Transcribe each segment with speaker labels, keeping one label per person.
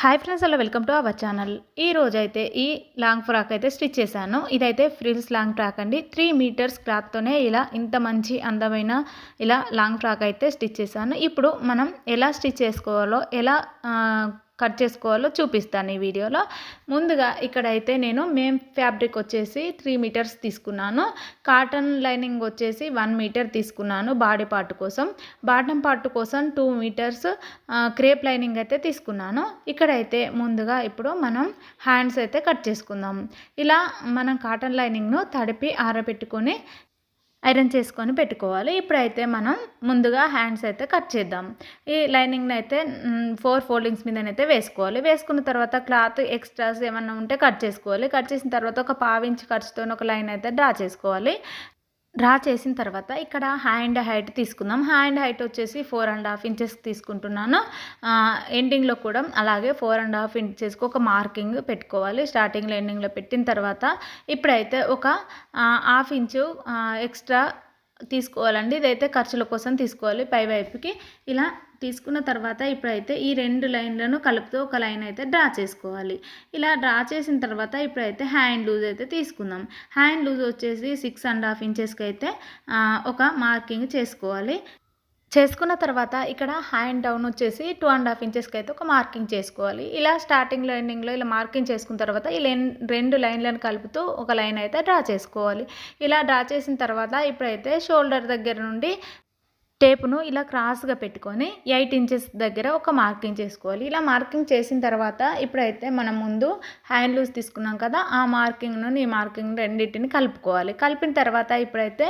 Speaker 1: Hi friends hello welcome to our channel. ఈ రోజైతే ఈ లాంగ్ ఫ్రాక్ అయితే స్టిచ్ చేశాను. ఇదైతే ఫ్రిల్స్ లాంగ్ ఫ్రాక్ అండి. త్రీ మీటర్స్ క్లాత్తోనే ఇలా ఇంత మంచి అందమైన ఇలా లాంగ్ ఫ్రాక్ అయితే స్టిచ్ చేశాను. ఇప్పుడు మనం ఎలా స్టిచ్ చేసుకోవాలో ఎలా కట్ చేసుకోవాలో చూపిస్తాను ఈ వీడియోలో. ముందుగా ఇక్కడైతే నేను మేం ఫ్యాబ్రిక్ వచ్చేసి త్రీ మీటర్స్ తీసుకున్నాను. కాటన్ లైనింగ్ వచ్చేసి వన్ మీటర్ తీసుకున్నాను బాడీ పార్ట్ కోసం. బాటం పార్ట్ కోసం టూ మీటర్స్ క్రేప్ లైనింగ్ అయితే తీసుకున్నాను. ఇక్కడైతే ముందుగా ఇప్పుడు మనం హ్యాండ్స్ అయితే కట్ చేసుకుందాం. ఇలా మనం కాటన్ లైనింగ్ను తడిపి ఆరబెట్టుకొని ఐరన్ చేసుకొని పెట్టుకోవాలి. ఇప్పుడైతే మనం ముందుగా హ్యాండ్స్ అయితే కట్ చేద్దాం. ఈ లైనింగ్ని అయితే ఫోర్ ఫోల్డింగ్స్ మీదనైతే వేసుకోవాలి. వేసుకున్న తర్వాత క్లాత్ ఎక్స్ట్రాస్ ఏమన్నా ఉంటే కట్ చేసుకోవాలి. కట్ చేసిన తర్వాత ఒక పావించి ఖర్చుతో ఒక లైన్ అయితే డ్రా చేసుకోవాలి. డ్రా చేసిన తర్వాత ఇక్కడ హ్యాండ్ హైట్ తీసుకుందాం. హ్యాండ్ హైట్ వచ్చేసి ఫోర్ అండ్ హాఫ్ ఇంచెస్ తీసుకుంటున్నాను. ఎండింగ్లో కూడా అలాగే ఫోర్ అండ్ హాఫ్ ఇంచెస్కి ఒక మార్కింగ్ పెట్టుకోవాలి. స్టార్టింగ్లో ఎండింగ్లో పెట్టిన తర్వాత ఇప్పుడైతే ఒక హాఫ్ ఇంచు ఎక్స్ట్రా తీసుకోవాలండి. ఇదైతే ఖర్చుల కోసం తీసుకోవాలి. పై వైపుకి ఇలా తీసుకున్న తర్వాత ఇప్పుడైతే ఈ రెండు లైన్లను కలుపుతూ ఒక లైన్ అయితే డ్రా చేసుకోవాలి. ఇలా డ్రా చేసిన తర్వాత ఇప్పుడైతే హ్యాండ్ లూజ్ అయితే తీసుకుందాం. హ్యాండ్ లూజ్ వచ్చేసి సిక్స్ అండ్ హాఫ్ ఇంచెస్కి అయితే ఒక మార్కింగ్ చేసుకోవాలి. చేసుకున్న తర్వాత ఇక్కడ హ్యాండ్ డౌన్ వచ్చేసి టూ అండ్ హాఫ్ ఇంచెస్కి అయితే ఒక మార్కింగ్ చేసుకోవాలి. ఇలా స్టార్టింగ్ ఎండింగ్లో ఇలా మార్కింగ్ చేసుకున్న తర్వాత ఈ లైన్ రెండు లైన్లను కలుపుతూ ఒక లైన్ అయితే డ్రా చేసుకోవాలి. ఇలా డ్రా చేసిన తర్వాత ఇప్పుడైతే షోల్డర్ దగ్గర నుండి టేపును ఇలా క్రాస్గా పెట్టుకొని ఎయిట్ ఇంచెస్ దగ్గర ఒక మార్కింగ్ చేసుకోవాలి. ఇలా మార్కింగ్ చేసిన తర్వాత ఇప్పుడైతే మనం ముందు హ్యాండ్ లూజ్ తీసుకున్నాం కదా ఆ మార్కింగ్ను ఈ మార్కింగ్ రెండింటిని కలుపుకోవాలి. కలిపిన తర్వాత ఇప్పుడైతే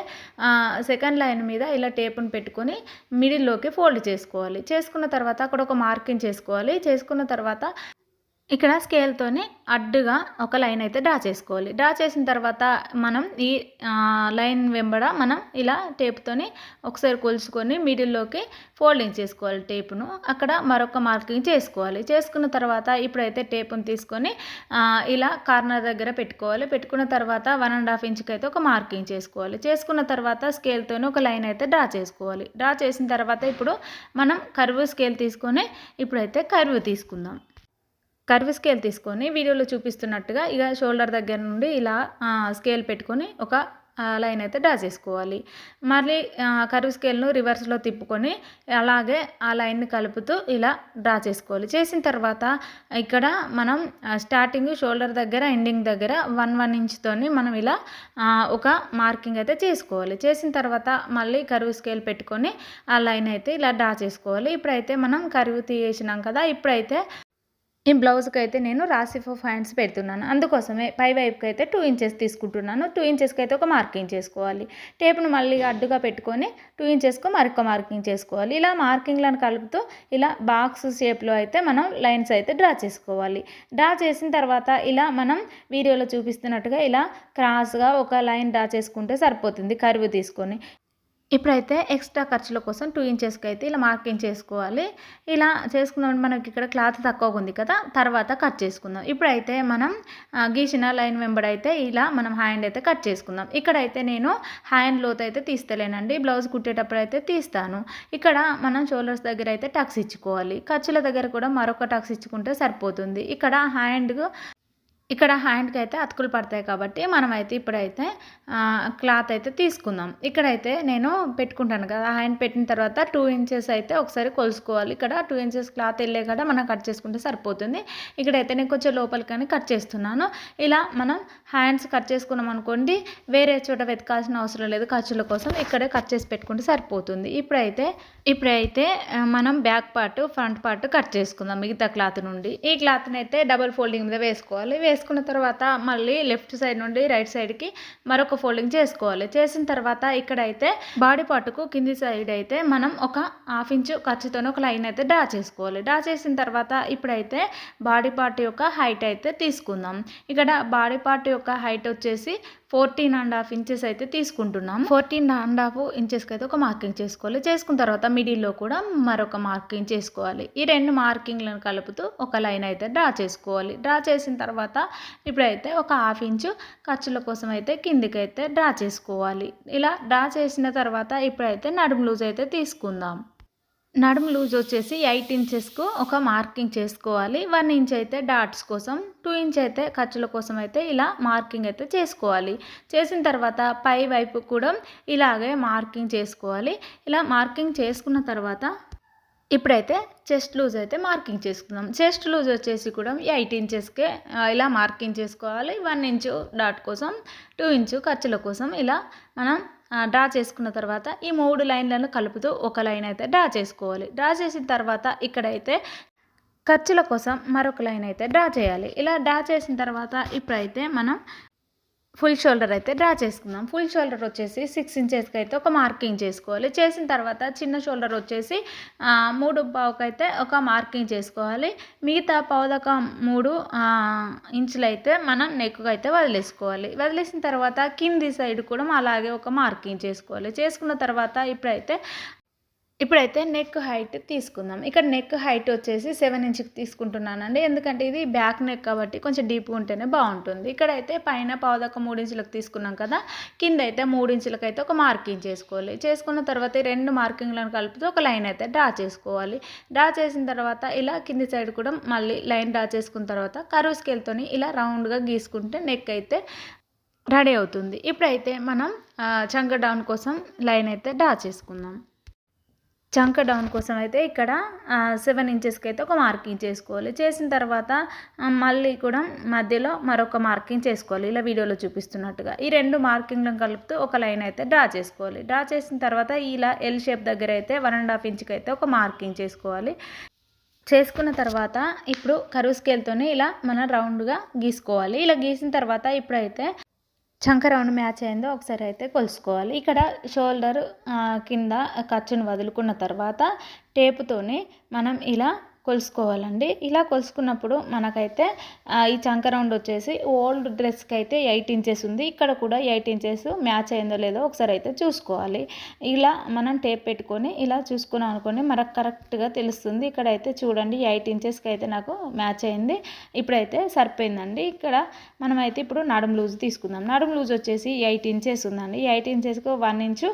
Speaker 1: సెకండ్ లైన్ మీద ఇలా టేపును పెట్టుకొని మిడిల్లోకి ఫోల్డ్ చేసుకోవాలి. చేసుకున్న తర్వాత అక్కడ ఒక మార్కింగ్ చేసుకోవాలి. చేసుకున్న తర్వాత ఇక్కడ స్కేల్తోని అడ్డుగా ఒక లైన్ అయితే డ్రా చేసుకోవాలి. డ్రా చేసిన తర్వాత మనం ఈ లైన్ వెంబడ మనం ఇలా టేప్తోని ఒకసారి కొలుచుకొని మిడిల్లోకి ఫోల్డింగ్ చేసుకోవాలి టేపును అక్కడ మరొక మార్కింగ్ చేసుకోవాలి. చేసుకున్న తర్వాత ఇప్పుడైతే టేపును తీసుకొని ఇలా కార్నర్ దగ్గర పెట్టుకోవాలి. పెట్టుకున్న తర్వాత వన్ అండ్ హాఫ్ ఇంచ్కి అయితే ఒక మార్కింగ్ చేసుకోవాలి. చేసుకున్న తర్వాత స్కేల్తోని ఒక లైన్ అయితే డ్రా చేసుకోవాలి. డ్రా చేసిన తర్వాత ఇప్పుడు మనం కరువు స్కేల్ తీసుకొని ఇప్పుడైతే కరువు తీసుకుందాం. కర్వ్ స్కేల్ తీసుకొని వీడియోలో చూపిస్తున్నట్టుగా ఇక షోల్డర్ దగ్గర నుండి ఇలా స్కేల్ పెట్టుకొని ఒక లైన్ అయితే డ్రా చేసుకోవాలి. మళ్ళీ కరువు కర్వ్ స్కేల్ను రివర్స్లో తిప్పుకొని అలాగే ఆ లైన్ని కలుపుతూ ఇలా డ్రా చేసుకోవాలి. చేసిన తర్వాత ఇక్కడ మనం స్టార్టింగ్ షోల్డర్ దగ్గర ఎండింగ్ దగ్గర వన్ వన్ ఇంచ్తోని మనం ఇలా ఒక మార్కింగ్ అయితే చేసుకోవాలి. చేసిన తర్వాత మళ్ళీ కరువు స్కేల్ పెట్టుకొని ఆ లైన్ అయితే ఇలా డ్రా చేసుకోవాలి. ఇప్పుడైతే మనం కరువు తీసేసినాం కదా ఇప్పుడైతే ఈ బ్లౌజ్కి అయితే నేను రాసి ఫోర్ హ్యాండ్స్ పెడుతున్నాను. అందుకోసమే పై వైపుకి అయితే టూ ఇంచెస్ తీసుకుంటున్నాను. టూ ఇంచెస్కి అయితే ఒక మార్కింగ్ చేసుకోవాలి. టేప్ను మళ్ళీ అడ్డుగా పెట్టుకొని టూ ఇంచెస్కు మరొక మార్కింగ్ చేసుకోవాలి. ఇలా మార్కింగ్లను కలుపుతూ ఇలా బాక్స్ షేప్లో అయితే మనం లైన్స్ అయితే డ్రా చేసుకోవాలి. డ్రా చేసిన తర్వాత ఇలా మనం వీడియోలో చూపిస్తున్నట్టుగా ఇలా క్రాస్గా ఒక లైన్ డ్రా చేసుకుంటే సరిపోతుంది కరువు తీసుకొని. ఇప్పుడైతే ఎక్స్ట్రా ఖర్చుల కోసం టూ ఇంచెస్కి అయితే ఇలా మార్కింగ్ చేసుకోవాలి. ఇలా చేసుకున్నాం మనకి ఇక్కడ క్లాత్ తక్కువగా ఉంది కదా తర్వాత కట్ చేసుకుందాం. ఇప్పుడైతే మనం గీసిన లైన్ వెంబడైతే ఇలా మనం హ్యాండ్ అయితే కట్ చేసుకుందాం. ఇక్కడైతే నేను హ్యాండ్ లోత్ అయితే తీస్తలేనండి బ్లౌజ్ కుట్టేటప్పుడు అయితే తీస్తాను. ఇక్కడ మనం షోల్డర్స్ దగ్గర అయితే టక్స్ ఇచ్చుకోవాలి. ఖర్చుల దగ్గర కూడా మరొక టక్స్ ఇచ్చుకుంటే సరిపోతుంది. ఇక్కడ హ్యాండ్ ఇక్కడ హ్యాండ్కి అయితే అతుకులు పడతాయి కాబట్టి మనమైతే ఇప్పుడైతే క్లాత్ అయితే తీసుకుందాం. ఇక్కడైతే నేను పెట్టుకుంటాను కదా హ్యాండ్ పెట్టిన తర్వాత టూ ఇంచెస్ అయితే ఒకసారి కొలుసుకోవాలి. ఇక్కడ టూ ఇంచెస్ క్లాత్ వెళ్ళే కదా మనం కట్ చేసుకుంటే సరిపోతుంది. ఇక్కడైతే నేను కొంచెం లోపలికని కట్ చేస్తున్నాను. ఇలా మనం హ్యాండ్స్ కట్ చేసుకున్నాం అనుకోండి వేరే చోట వెతకాల్సిన అవసరం లేదు. ఖర్చుల కోసం ఇక్కడే కట్ చేసి పెట్టుకుంటే సరిపోతుంది. ఇప్పుడైతే ఇప్పుడైతే మనం back part front part cut చేసుకుందాం మిగతా క్లాత్ నుండి. ఈ క్లాత్ని అయితే డబల్ ఫోల్డింగ్ మీద వేసుకోవాలి. వేసుకున్న తర్వాత మళ్ళీ లెఫ్ట్ సైడ్ నుండి రైట్ సైడ్కి మరొక ఫోల్డింగ్ చేసుకోవాలి. చేసిన తర్వాత ఇక్కడైతే బాడీ పార్ట్కు కింది సైడ్ అయితే మనం ఒక హాఫ్ ఇంచు ఖర్చుతోనే ఒక లైన్ అయితే డ్రా చేసుకోవాలి. డ్రా చేసిన తర్వాత ఇప్పుడైతే బాడీ పార్ట్ యొక్క హైట్ అయితే తీసుకుందాం. ఇక్కడ బాడీ పార్ట్ యొక్క హైట్ వచ్చేసి ఫోర్టీన్ అండ్ హాఫ్ ఇంచెస్ అయితే తీసుకుంటున్నాం. ఫోర్టీన్ అండ్ హాఫ్ ఇంచెస్కి అయితే ఒక మార్కింగ్ చేసుకోవాలి. చేసుకున్న తర్వాత మిడిల్లో కూడా మరొక మార్కింగ్ చేసుకోవాలి. ఈ రెండు మార్కింగ్లను కలుపుతూ ఒక లైన్ అయితే డ్రా చేసుకోవాలి. డ్రా చేసిన తర్వాత ఇప్పుడైతే ఒక హాఫ్ ఇంచు ఖర్చుల కోసం అయితే కిందికి అయితే డ్రా చేసుకోవాలి. ఇలా డ్రా చేసిన తర్వాత ఇప్పుడైతే నడుము లూజ్ అయితే తీసుకుందాం. నడుము లూజ్ వచ్చేసి ఎయిట్ ఇంచెస్కు ఒక మార్కింగ్ చేసుకోవాలి. వన్ ఇంచ్ అయితే డాట్స్ కోసం టూ ఇంచ్ అయితే ఖర్చుల కోసం అయితే ఇలా మార్కింగ్ అయితే చేసుకోవాలి. చేసిన తర్వాత పై వైపు కూడా ఇలాగే మార్కింగ్ చేసుకోవాలి. ఇలా మార్కింగ్ చేసుకున్న తర్వాత ఇప్పుడైతే చెస్ట్ లూజ్ అయితే మార్కింగ్ చేసుకుందాం. చెస్ట్ లూజ్ వచ్చేసి కూడా ఎయిట్ ఇంచెస్కే ఇలా మార్కింగ్ చేసుకోవాలి. వన్ ఇంచు డాట్ కోసం టూ ఇంచు ఖర్చుల కోసం ఇలా మనం డ్రా చేసుకున్న తర్వాత ఈ మూడు లైన్లను కలుపుతూ ఒక లైన్ అయితే డ్రా చేసుకోవాలి. డ్రా చేసిన తర్వాత ఇక్కడైతే ఖర్చుల కోసం మరొక లైన్ అయితే డ్రా చేయాలి. ఇలా డ్రా చేసిన తర్వాత ఇప్పుడైతే మనం ఫుల్ షోల్డర్ అయితే డ్రా చేసుకుందాం. ఫుల్ షోల్డర్ వచ్చేసి సిక్స్ ఇంచెస్కి అయితే ఒక మార్కింగ్ చేసుకోవాలి. చేసిన తర్వాత చిన్న షోల్డర్ వచ్చేసి మూడు పావుకైతే ఒక మార్కింగ్ చేసుకోవాలి. మిగతా పావుదక మూడు ఇంచులు అయితే మనం నెక్కు అయితే వదిలేసుకోవాలి. వదిలేసిన తర్వాత కింది సైడ్ కూడా అలాగే ఒక మార్కింగ్ చేసుకోవాలి. చేసుకున్న తర్వాత ఇప్పుడైతే ఇప్పుడైతే నెక్ హైట్ తీసుకుందాం. ఇక్కడ నెక్ హైట్ వచ్చేసి సెవెన్ ఇంచ్కి తీసుకుంటున్నానండి. ఎందుకంటే ఇది బ్యాక్ నెక్ కాబట్టి కొంచెం డీప్గా ఉంటేనే బాగుంటుంది. ఇక్కడైతే పైన పావుదక్క మూడు ఇంచులకు తీసుకున్నాం కదా. కింద అయితే మూడు ఇంచులకైతే అయితే ఒక మార్కింగ్ చేసుకోవాలి. చేసుకున్న తర్వాత రెండు మార్కింగ్లను కలుపుతూ ఒక లైన్ అయితే డ్రా చేసుకోవాలి. డ్రా చేసిన తర్వాత ఇలా కింది సైడ్ కూడా మళ్ళీ లైన్ డ్రా చేసుకున్న తర్వాత కరువు స్కేల్తోని ఇలా రౌండ్గా గీసుకుంటే నెక్ అయితే రెడీ అవుతుంది. ఇప్పుడైతే మనం చంక డౌన్ కోసం లైన్ అయితే డ్రా చేసుకుందాం. చంక డౌన్ కోసం అయితే ఇక్కడ సెవెన్ ఇంచెస్కి అయితే ఒక మార్కింగ్ చేసుకోవాలి. చేసిన తర్వాత మళ్ళీ కూడా మధ్యలో మరొక మార్కింగ్ చేసుకోవాలి. ఇలా వీడియోలో చూపిస్తున్నట్టుగా. ఈ రెండు మార్కింగ్లను కలుపుతూ ఒక లైన్ అయితే డ్రా చేసుకోవాలి. డ్రా చేసిన తర్వాత ఇలా ఎల్ షేప్ దగ్గర అయితే వన్ అండ్ హాఫ్ ఇంచ్కి అయితే ఒక మార్కింగ్ చేసుకోవాలి. చేసుకున్న తర్వాత ఇప్పుడు కరువు స్కేల్తోనే ఇలా మనం రౌండ్గా గీసుకోవాలి. ఇలా గీసిన తర్వాత ఇప్పుడైతే చంక రౌండ్ మ్యాచ్ అయిందో ఒకసారి అయితే కొలుసుకోవాలి. ఇక్కడ షోల్డర్ కింద ఖర్చును వదులుకున్న తర్వాత టేపుతోని మనం ఇలా కొలుసుకోవాలండి. ఇలా కొలుసుకున్నప్పుడు మనకైతే ఈ చంక రౌండ్ వచ్చేసి ఓల్డ్ డ్రెస్కి అయితే ఎయిట్ ఇంచెస్ ఉంది. ఇక్కడ కూడా ఎయిట్ ఇంచెస్ మ్యాచ్ అయిందో లేదో ఒకసారి అయితే చూసుకోవాలి. ఇలా మనం టేప్ పెట్టుకొని ఇలా చూసుకున్నాం అనుకోండి మనకు కరెక్ట్గా తెలుస్తుంది. ఇక్కడైతే చూడండి ఎయిట్ ఇంచెస్కి అయితే నాకు మ్యాచ్ అయింది. ఇప్పుడైతే సరిపోయిందండి. ఇక్కడ మనమైతే ఇప్పుడు నడుము లూజ్ తీసుకుందాం. నడుము లూజ్ వచ్చేసి ఎయిట్ ఇంచెస్ ఉందండి. ఎయిట్ ఇంచెస్కి వన్ ఇంచు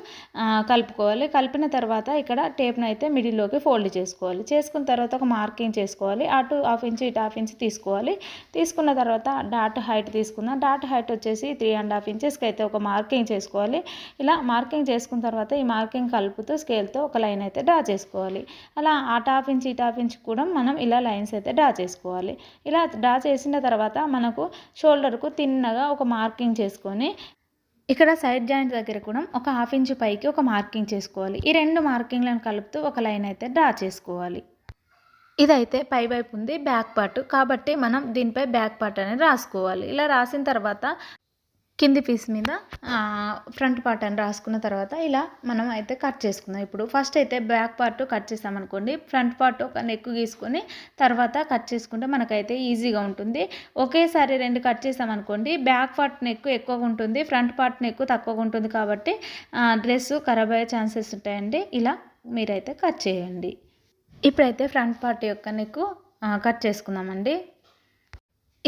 Speaker 1: కలుపుకోవాలి. కలిపిన తర్వాత ఇక్కడ టేప్ను అయితే మిడిల్లోకి ఫోల్డ్ చేసుకోవాలి. చేసుకున్న తర్వాత ఒక మార్కింగ్ చేసుకోవాలి? అటు హాఫ్ ఇంచ్ ఇటు హాఫ్ ఇంచ్ తీసుకోవాలి. తీసుకున్న తర్వాత డాట్ హైట్ తీసుకుందాం. డాట్ హైట్ వచ్చేసి త్రీ అండ్ హాఫ్ ఇంచెస్కి అయితే ఒక మార్కింగ్ చేసుకోవాలి. ఇలా మార్కింగ్ చేసుకున్న తర్వాత ఈ మార్కింగ్ కలుపుతూ స్కేల్తో ఒక లైన్ అయితే డ్రా చేసుకోవాలి. అలా అటు హాఫ్ ఇంచ్ ఇటు హాఫ్ ఇంచ్ కూడా మనం ఇలా లైన్స్ అయితే డ్రా చేసుకోవాలి. ఇలా డ్రా చేసిన తర్వాత మనకు షోల్డర్కు తిన్నగా ఒక మార్కింగ్ చేసుకొని ఇక్కడ సైడ్ జాయింట్ దగ్గర కూడా ఒక హాఫ్ ఇంచ్ పైకి ఒక మార్కింగ్ చేసుకోవాలి. ఈ రెండు మార్కింగ్లను కలుపుతూ ఒక లైన్ అయితే డ్రా చేసుకోవాలి. ఇదైతే పై వైపు ఉంది బ్యాక్ పార్ట్. కాబట్టి మనం దీనిపై బ్యాక్ పార్ట్ అనేది రాసుకోవాలి. ఇలా రాసిన తర్వాత కింది పీస్ మీద ఫ్రంట్ పార్ట్ అని రాసుకున్న తర్వాత ఇలా మనం అయితే కట్ చేసుకుందాం. ఇప్పుడు ఫస్ట్ అయితే బ్యాక్ పార్ట్ కట్ చేసామనుకోండి ఫ్రంట్ పార్ట్ ఒక నెక్ గీసుకొని తర్వాత కట్ చేసుకుంటే మనకైతే ఈజీగా ఉంటుంది. ఒకేసారి రెండు కట్ చేసామనుకోండి బ్యాక్ పార్ట్ నెక్ ఎక్కువగా ఉంటుంది ఫ్రంట్ పార్ట్ నెక్ తక్కువగా ఉంటుంది కాబట్టి డ్రెస్ ఖరాబ్ అయ్యే ఛాన్సెస్ ఉంటాయండి. ఇలా మీరైతే కట్ చేయండి. ఇప్పుడైతే ఫ్రంట్ పార్ట్ యొక్క నెక్ కట్ చేసుకుందామండి.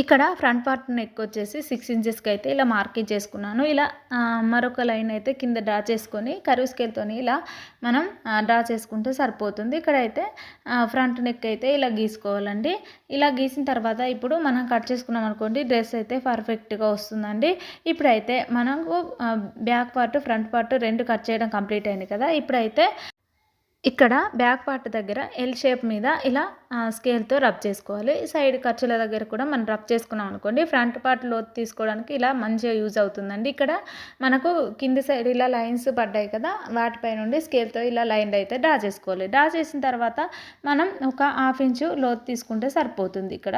Speaker 1: ఇక్కడ ఫ్రంట్ పార్ట్ నెక్ వచ్చేసి సిక్స్ ఇంచెస్కి అయితే ఇలా మార్కింగ్ చేసుకున్నాను. ఇలా మరొక లైన్ అయితే కింద డ్రా చేసుకొని కరువు స్కేల్తో ఇలా మనం డ్రా చేసుకుంటే సరిపోతుంది. ఇక్కడైతే ఫ్రంట్ నెక్ అయితే ఇలా గీసుకోవాలండి. ఇలా గీసిన తర్వాత ఇప్పుడు మనం కట్ చేసుకున్నాం అనుకోండి డ్రెస్ అయితే పర్ఫెక్ట్గా వస్తుందండి. ఇప్పుడైతే మనకు బ్యాక్ పార్ట్ ఫ్రంట్ పార్ట్ రెండు కట్ చేయడం కంప్లీట్ అయింది కదా. ఇప్పుడైతే ఇక్కడ బ్యాక్ పార్ట్ దగ్గర ఎల్ షేప్ మీద ఇలా స్కేల్తో రబ్ చేసుకోవాలి. సైడ్ ఖర్చుల దగ్గర కూడా మనం రబ్ చేసుకున్నాం అనుకోండి. ఫ్రంట్ పార్ట్ లోతు తీసుకోవడానికి ఇలా మంచిగా యూజ్ అవుతుందండి. ఇక్కడ మనకు కింది సైడ్ ఇలా లైన్స్ పడ్డాయి కదా వాటిపై నుండి స్కేల్తో ఇలా లైన్ అయితే డ్రా చేసుకోవాలి. డ్రా చేసిన తర్వాత మనం ఒక హాఫ్ ఇంచు లోతు తీసుకుంటే సరిపోతుంది ఇక్కడ.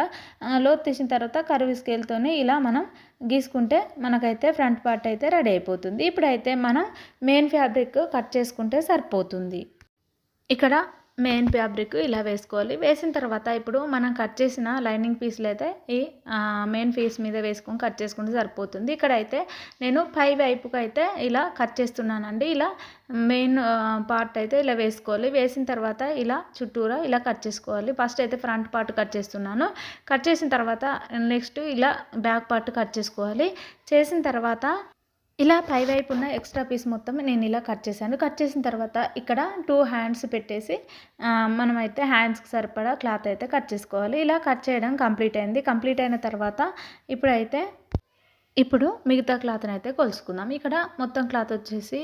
Speaker 1: లోతు తీసిన తర్వాత కరువు స్కేల్తోనే ఇలా మనం గీసుకుంటే మనకైతే ఫ్రంట్ పార్ట్ అయితే రెడీ అయిపోతుంది. ఇప్పుడైతే మనం మెయిన్ ఫ్యాబ్రిక్ కట్ చేసుకుంటే సరిపోతుంది. ఇక్కడ మెయిన్ ఫ్యాబ్రిక్ ఇలా వేసుకోవాలి. వేసిన తర్వాత ఇప్పుడు మనం కట్ చేసిన లైనింగ్ పీస్లు అయితే ఈ మెయిన్ పీస్ మీద వేసుకొని కట్ చేసుకుంటే సరిపోతుంది. ఇక్కడ అయితే నేను పై వైపుకి అయితే ఇలా కట్ చేస్తున్నానండి. ఇలా మెయిన్ పార్ట్ అయితే ఇలా వేసుకోవాలి. వేసిన తర్వాత ఇలా చుట్టూరా ఇలా కట్ చేసుకోవాలి. ఫస్ట్ అయితే ఫ్రంట్ పార్ట్ కట్ చేస్తున్నాను. కట్ చేసిన తర్వాత నెక్స్ట్ ఇలా బ్యాక్ పార్ట్ కట్ చేసుకోవాలి. చేసిన తర్వాత ఇలా పై వైపు ఉన్న ఎక్స్ట్రా పీస్ మొత్తం నేను ఇలా కట్ చేశాను. కట్ చేసిన తర్వాత ఇక్కడ టూ హ్యాండ్స్ పెట్టేసి మనమైతే హ్యాండ్స్కి సరిపడా క్లాత్ అయితే కట్ చేసుకోవాలి. ఇలా కట్ చేయడం కంప్లీట్ అయింది. కంప్లీట్ అయిన తర్వాత ఇప్పుడైతే ఇప్పుడు మిగతా క్లాత్ని అయితే కొలుసుకుందాం. ఇక్కడ మొత్తం క్లాత్ వచ్చేసి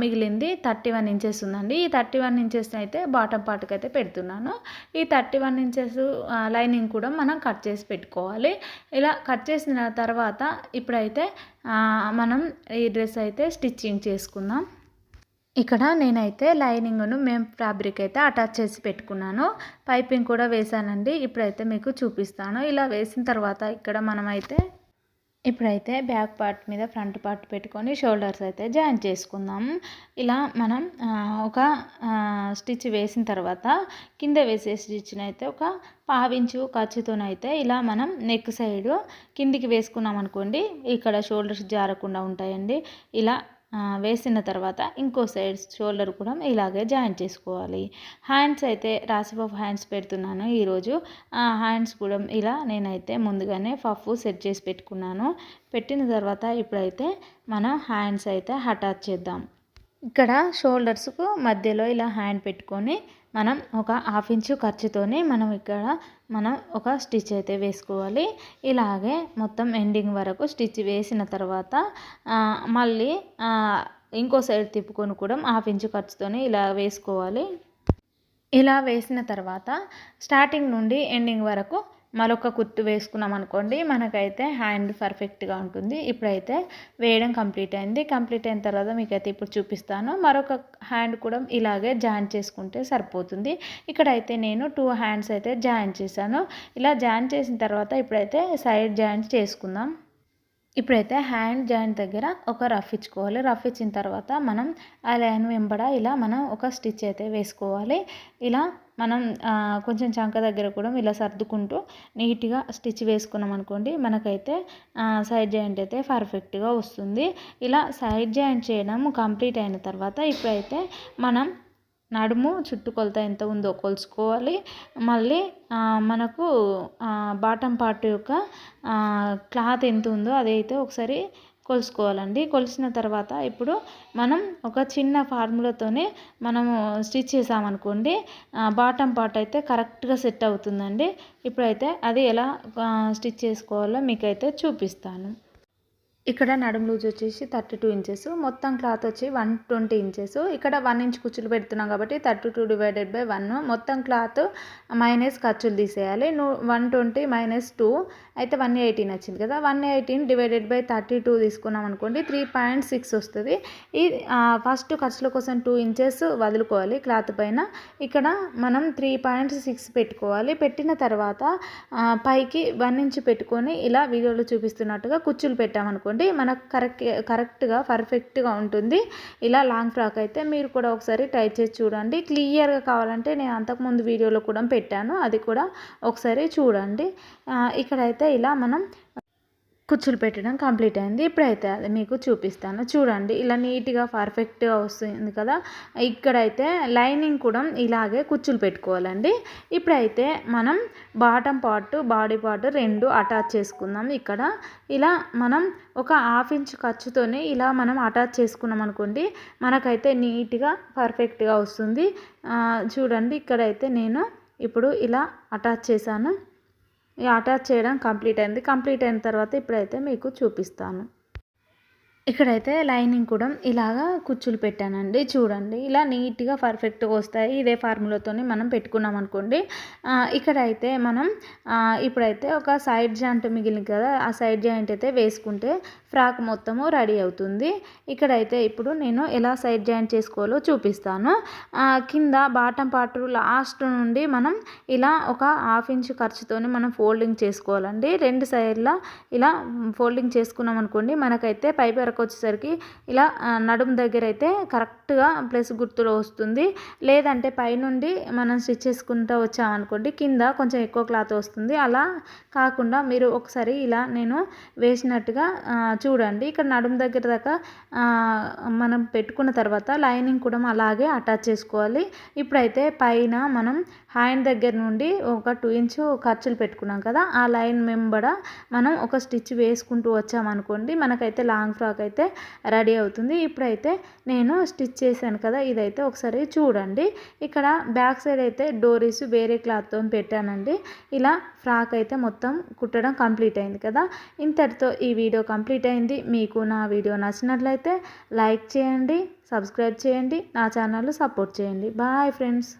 Speaker 1: మిగిలింది థర్టీ వన్ ఇంచెస్ ఉందండి. ఈ థర్టీ వన్ ఇంచెస్ని అయితే బాటమ్ పార్ట్కి అయితే పెడుతున్నాను. ఈ థర్టీ వన్ ఇంచెస్ లైనింగ్ కూడా మనం కట్ చేసి పెట్టుకోవాలి. ఇలా కట్ చేసిన తర్వాత ఇప్పుడైతే మనం ఈ డ్రెస్ అయితే స్టిచ్చింగ్ చేసుకుందాం. ఇక్కడ నేనైతే లైనింగ్ను మేము ఫ్యాబ్రిక్ అయితే అటాచ్ చేసి పెట్టుకున్నాను. పైపింగ్ కూడా వేసానండి ఇప్పుడైతే మీకు చూపిస్తాను. ఇలా వేసిన తర్వాత ఇక్కడ మనమైతే ఇప్పుడైతే బ్యాక్ పార్ట్ మీద ఫ్రంట్ పార్ట్ పెట్టుకొని షోల్డర్స్ అయితే జాయిన్ చేసుకుందాం. ఇలా మనం ఒక స్టిచ్ వేసిన తర్వాత కింద వేసే స్టిచ్ని అయితే ఒక పావించు ఖర్చుతోనైతే ఇలా మనం నెక్ సైడ్ కిందికి వేసుకున్నాం అనుకోండి ఇక్కడ షోల్డర్స్ జారకుండా ఉంటాయండి. ఇలా వేసిన తర్వాత ఇంకో సైడ్ షోల్డర్ కూడా ఇలాగే జాయిన్ చేసుకోవాలి. హ్యాండ్స్ అయితే రాసి పఫ్ హ్యాండ్స్ పెడుతున్నాను ఈరోజు. ఆ హ్యాండ్స్ కూడా ఇలా నేనైతే ముందుగానే పఫ్ సెట్ చేసి పెట్టుకున్నాను. పెట్టిన తర్వాత ఇప్పుడైతే మనం హ్యాండ్స్ అయితే అటాచ్ చేద్దాం. ఇక్కడ షోల్డర్స్కు మధ్యలో ఇలా హ్యాండ్ పెట్టుకొని మనం ఒక హాఫ్ ఇంచు ఖర్చుతోనే మనం ఇక్కడ మనం ఒక స్టిచ్ అయితే వేసుకోవాలి. ఇలాగే మొత్తం ఎండింగ్ వరకు స్టిచ్ వేసిన తర్వాత మళ్ళీ ఇంకో సైడ్ తిప్పుకొని కూడా హాఫ్ ఇంచు ఖర్చుతోని ఇలా వేసుకోవాలి. ఇలా వేసిన తర్వాత స్టార్టింగ్ నుండి ఎండింగ్ వరకు మరొక కుర్తు వేసుకున్నాం అనుకోండి మనకైతే హ్యాండ్ పర్ఫెక్ట్గా ఉంటుంది. ఇప్పుడైతే వేయడం కంప్లీట్ అయింది. కంప్లీట్ అయిన తర్వాత మీకైతే ఇప్పుడు చూపిస్తాను. మరొక హ్యాండ్ కూడా ఇలాగే జాయిన్ చేసుకుంటే సరిపోతుంది. ఇక్కడైతే నేను టూ హ్యాండ్స్ అయితే జాయిన్ చేశాను. ఇలా జాయిన్ చేసిన తర్వాత ఇప్పుడైతే సైడ్ జాయిన్ చేసుకుందాం. ఇప్పుడైతే హ్యాండ్ జాయింట్ దగ్గర ఒక రఫ్ ఇచ్చుకోవాలి. రఫ్ ఇచ్చిన తర్వాత మనం ఆ లైన్ వెంబడ ఇలా మనం ఒక స్టిచ్ అయితే వేసుకోవాలి. ఇలా మనం కొంచెం చంక దగ్గర కూడా ఇలా సర్దుకుంటూ నీట్గా స్టిచ్ వేసుకున్నాం అనుకోండి మనకైతే సైడ్ జాయింట్ అయితే పర్ఫెక్ట్గా వస్తుంది. ఇలా సైడ్ జాయింట్ చేయడం కంప్లీట్ అయిన తర్వాత ఇప్పుడైతే మనం నడుము చుట్టుకొలత ఎంత ఉందో కొలుసుకోవాలి మళ్ళీ మనకు బాటం పార్ట్ యొక్క క్లాత్ ఎంత ఉందో అదైతే ఒకసారి కొలుసుకోవాలండి. కొలిసిన తర్వాత ఇప్పుడు మనం ఒక చిన్న ఫార్ములాతోనే మనము స్టిచ్ చేసామనుకోండి బాటమ్ పార్ట్ అయితే కరెక్ట్గా సెట్ అవుతుందండి. ఇప్పుడైతే అది ఎలా స్టిచ్ చేసుకోవాలో మీకైతే చూపిస్తాను. ఇక్కడ నడుము లూజ్ వచ్చేసి థర్టీ టూ ఇంచెస్. మొత్తం క్లాత్ వచ్చి వన్ ట్వంటీ ఇంచెస్. ఇక్కడ వన్ ఇంచ్ కుచ్చులు పెడుతున్నాం కాబట్టి thirty two divided by one. మొత్తం క్లాత్ మైనస్ ఖర్చులు తీసేయాలి. One twenty minus two. అయితే వన్ ఎయిటీన్ వచ్చింది కదా. One eighteen divided by thirty two తీసుకున్నాం అనుకోండి త్రీ పాయింట్ సిక్స్ వస్తుంది. ఈ ఫస్ట్ ఖర్చుల కోసం టూ ఇంచెస్ వదులుకోవాలి క్లాత్ పైన. ఇక్కడ మనం త్రీ పాయింట్ సిక్స్ పెట్టుకోవాలి. పెట్టిన తర్వాత పైకి వన్ ఇంచ్ పెట్టుకొని ఇలా వీడియోలో చూపిస్తున్నట్టుగా కుచ్చులు పెట్టామనుకోండి మనకు కరెక్ట్ కరెక్ట్గా పర్ఫెక్ట్గా ఉంటుంది. ఇలా లాంగ్ ఫ్రాక్ అయితే మీరు కూడా ఒకసారి ట్రై చేసి చూడండి. క్లియర్గా కావాలంటే నేను అంతకుముందు వీడియోలో కూడా పెట్టాను. అది కూడా ఒకసారి చూడండి. ఇక్కడైతే ఇలా మనం కుచ్చులు పెట్టడం కంప్లీట్ అయింది. ఇప్పుడైతే అది మీకు చూపిస్తాను. చూడండి ఇలా నీట్గా పర్ఫెక్ట్గా వస్తుంది కదా. ఇక్కడైతే లైనింగ్ కూడా ఇలాగే కుచ్చులు పెట్టుకోవాలండి ఇప్పుడైతే మనం బాటం పార్ట్ బాడీ పార్ట్ రెండు అటాచ్ చేసుకుందాం. ఇక్కడ ఇలా మనం ఒక హాఫ్ ఇంచ్ ఖర్చుతోనే ఇలా మనం అటాచ్ చేసుకున్నాం అనుకోండి మనకైతే నీట్గా పర్ఫెక్ట్గా వస్తుంది. చూడండి ఇక్కడైతే నేను ఇప్పుడు ఇలా అటాచ్ చేశాను. అటాచ్ చేయడం కంప్లీట్ అయింది. కంప్లీట్ అయిన తర్వాత ఇప్పుడైతే మీకు చూపిస్తాను. ఇక్కడైతే లైనింగ్ కూడా ఇలాగా కుచ్చులు పెట్టానండి. చూడండి ఇలా నీట్గా పర్ఫెక్ట్గా వస్తాయి. ఇదే ఫార్ములాతోని మనం పెట్టుకున్నాం అనుకోండి. ఇక్కడైతే మనం ఇప్పుడైతే ఒక సైడ్ జాయింట్ మిగిలింది కదా ఆ సైడ్ జాయింట్ అయితే వేసుకుంటే ఫ్రాక్ మొత్తము రెడీ అవుతుంది. ఇక్కడైతే ఇప్పుడు నేను ఎలా సైడ్ జాయింట్ చేసుకోవాలో చూపిస్తాను. కింద బాటం పాటు లాస్ట్ నుండి మనం ఇలా ఒక హాఫ్ ఇంచ్ ఖర్చుతోని మనం ఫోల్డింగ్ చేసుకోవాలండి. రెండు సైడ్ల ఇలా ఫోల్డింగ్ చేసుకున్నాం అనుకోండి మనకైతే పైపర్ వరకు వచ్చేసరికి ఇలా నడుము దగ్గర అయితే కరెక్ట్గా ప్లస్ గుర్తులో వస్తుంది. లేదంటే పైనుండి మనం స్టిచ్ చేసుకుంటూ వచ్చామనుకోండి కింద కొంచెం ఎక్కువ క్లాత్ వస్తుంది. అలా కాకుండా మీరు ఒకసారి ఇలా నేను వేసినట్టుగా చూడండి. ఇక్కడ నడుము దగ్గర దాకా మనం పెట్టుకున్న తర్వాత లైనింగ్ కూడా అలాగే అటాచ్ చేసుకోవాలి. ఇప్పుడైతే పైన మనం హ్యాండ్ దగ్గర నుండి ఒక టూ ఇంచు ఖర్చులు పెట్టుకున్నాం కదా ఆ లైన్ మెంబడ మనం ఒక స్టిచ్ వేసుకుంటూ వచ్చామనుకోండి మనకైతే లాంగ్ ఫ్రాక్ అయితే రెడీ అవుతుంది. ఇప్పుడైతే నేను స్టిచ్ చేశాను కదా ఇదైతే ఒకసారి చూడండి. ఇక్కడ బ్యాక్ సైడ్ అయితే డోరీస్ వేరే క్లాత్తో పెట్టానండి. ఇలా ఫ్రాక్ అయితే మొత్తం కుట్టడం కంప్లీట్ అయింది కదా. ఇంతటితో ఈ వీడియో కంప్లీట్ అయింది. మీకు నా వీడియో నచ్చినట్లయితే లైక్ చేయండి సబ్స్క్రైబ్ చేయండి నా ఛానల్ సపోర్ట్ చేయండి. Bye friends.